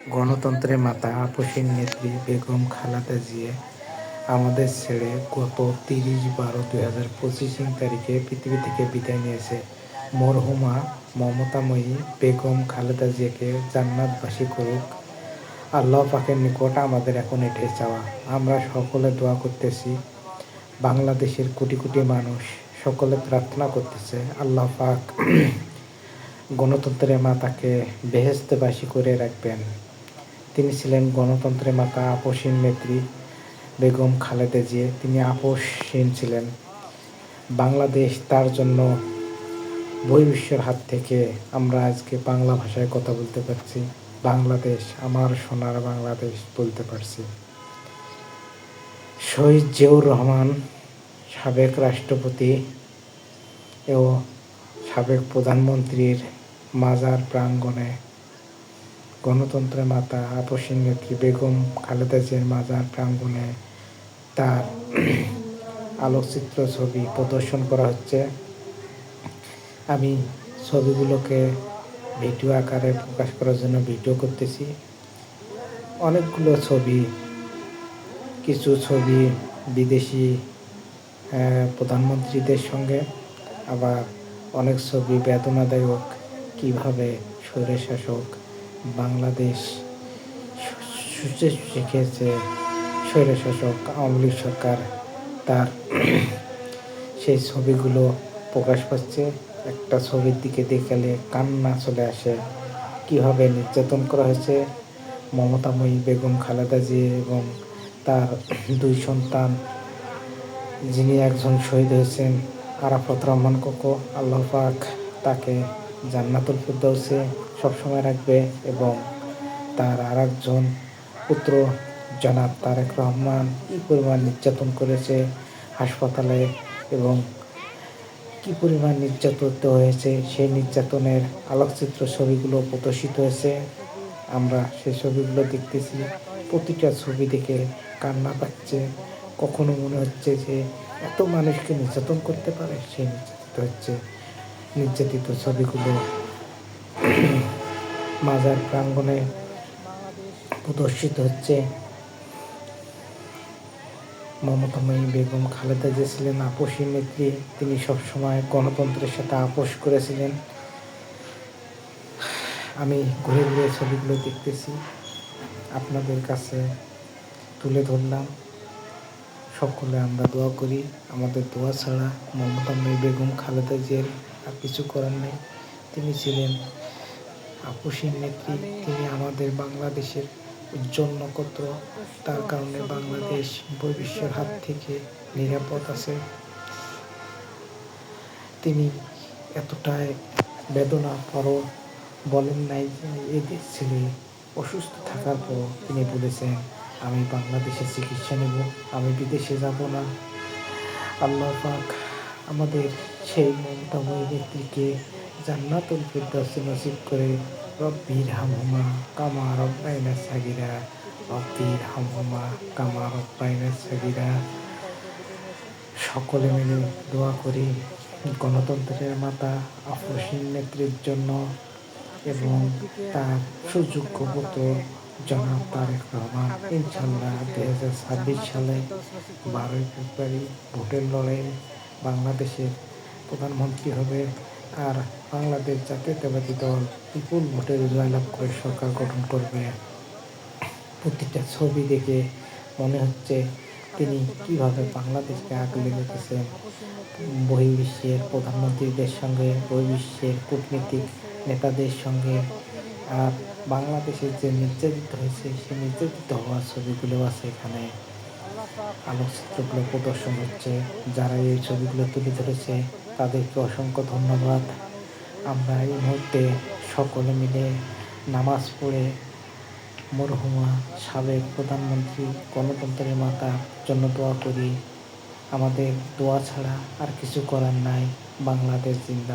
গণতন্ত্রের মাতা আপসীন নেত্রী বেগম খালেদা জিয়া আমাদের ছেড়ে গত তিরিশ বারো দুই হাজার পঁচিশ তারিখে পৃথিবী থেকে বিদায় নিয়েছে। মরহুমা মমতাময়ী বেগম খালেদা জিয়াকে জান্নাতবাসী করুক। আল্লাহ পাকের নিকট আমাদের এখন এটাই চাওয়া। আমরা সকলে দোয়া করতেছি, বাংলাদেশের কোটি কোটি মানুষ সকলে প্রার্থনা করতেছে, আল্লাহ পাক গণতন্ত্রের মাতাকে বেহেস্তেবাসী করে রাখবেন। তিনি ছিলেন গণতন্ত্রের মাতা আপসীন নেত্রী বেগম খালেদা জিয়া। তিনি আপসহীন ছিলেন। বাংলাদেশ তার জন্য বহির্বিশ্বের হাত থেকে আমরা আজকে বাংলা ভাষায় কথা বলতে পারছি। বাংলাদেশ, আমার সোনার বাংলাদেশ বলতে পারছি। শহীদ জিয়াউর রহমান সাবেক রাষ্ট্রপতি ও সাবেক প্রধানমন্ত্রীর মাজার প্রাঙ্গণে গণতন্ত্রের মাতা আপসীন নেত্রী বেগম খালেদা জিয়ার মাজার প্রাঙ্গণে তার আলোকচিত্র ছবি প্রদর্শন করা হচ্ছে। আমি ছবিগুলোকে ভিডিও আকারে প্রকাশ করার জন্য ভিডিও করতেছি। অনেকগুলো ছবি, কিছু ছবি বিদেশি প্রধানমন্ত্রীদের সঙ্গে, আবার অনেক ছবি বেদনাদায়ক, কীভাবে স্বৈরশাসক বাংলাদেশ শিখেছে স্বৈরশাসক আওয়ামী লীগ সরকার। তার সেই ছবিগুলো প্রকাশ পাচ্ছে। একটা ছবির দিকে দেখালে কান্না চলে আসে। কীভাবে নির্যাতন করা হয়েছে? মমতাময়ী বেগম খালেদা জিয়া এবং তার দুই সন্তান, যিনি একজন শহীদ হয়েছেন, আরাফত রহমান কোকো আল্লাহ পাক তাকে জান্নাতুল ফিরদৌসে সবসময় রাখবে এবং তার আর একজন পুত্র জনাব তারেক রহমান কী পরিমাণ নির্যাতন করেছে হাসপাতালে এবং কী পরিমাণ নির্যাতিত হয়েছে, সেই নির্যাতনের আলোকচিত্র ছবিগুলো প্রদর্শিত হয়েছে। আমরা সেই ছবিগুলো দেখতেছি। প্রতিটা ছবি দেখে কান্না পাচ্ছে। কখনো মনে হচ্ছে যে এত মানুষকে নির্যাতন করতে পারে সেই নির্যাতিত হচ্ছে। নির্যাতিত ছবিগুলো মাজার প্রাঙ্গণে প্রদর্শিত হচ্ছে। মমতাময়ী বেগম, খালেদা যে ছিলেন আপোষী নেত্রী। তিনি সবসময় গণতন্ত্রের সাথে আপোষ করেছিলেন। আমি ঘুরে ঘুরে ছবিগুলো দেখতেছি। আপনাদের কাছে তুলে ধরলাম। সকলে আমরা দোয়া করি। আমাদের দোয়া ছাড়া মমতাময়ী বেগম, খালেদা জিয়ার আর কিছু করার নেই। তিনি ছিলেন আপসীন নেত্রী, তিনি আমাদের বাংলাদেশের উজ্জ্বল নক্ষত্র তার কারণে বাংলাদেশ বৈবিশ্বের হাত থেকে নিরাপদ আছে। তিনি এতটাই বেদনা পরও বলেন নাই যে ছেলে অসুস্থ থাকার পর তিনি বলেছেন, আমি বাংলাদেশে চিকিৎসা নেব, আমি বিদেশে যাব না। আল্লাহ পাক আমাদের সেই মমতাময়ী ব্যক্তিকে জান্নাতুল ফিরদাউস নসিব করে, রব্বির হামহুমা কামা রব্বাইনা সাগিরা, রব্বির হামহুমা কামা রব্বাইনা সাগিরা। সকলে মিলে দোয়া করি, গণতন্ত্রের মাতা আফরসীন নেত্রীর জন্য এবং তার সুযোগ্য পুত্র জনাব তারেক রহমান। ইনশাল্লাহ দুই হাজার ছাব্বিশ সালে বারোই ফেব্রুয়ারি ভোটের লড়াই বাংলাদেশের প্রধানমন্ত্রী হবে আর বাংলাদেশ জাতীয়তাবাদী দল বিপুল ভোটের জয়লাভ করে সরকার গঠন করবে। প্রতিটা ছবি দেখে মনে হচ্ছে তিনি কীভাবে বাংলাদেশকে আগলে রেখেছেন। বহির্বিশ্বের প্রধানমন্ত্রীদের সঙ্গে, বহির্বিশ্বের কূটনীতিক নেতাদের সঙ্গে আর বাংলাদেশের যে নির্যাতিত হয়েছে, সেই নির্যাতিত হওয়ার ছবিগুলো আছে এখানে। আলোকচিত্রগুলো প্রদর্শন হচ্ছে। যারা এই ছবিগুলো তুলে ধরেছে, তাদেরকে অসংখ্য ধন্যবাদ। আমরা এই মুহূর্তে সকলে মিলে নামাজ পড়ে মরহুমা সাবেক প্রধানমন্ত্রী, গণতন্ত্রের মাতার জন্য দোয়া করি। আমাদের দোয়া ছাড়া আর কিছু করার নাই। বাংলাদেশ জিন্দা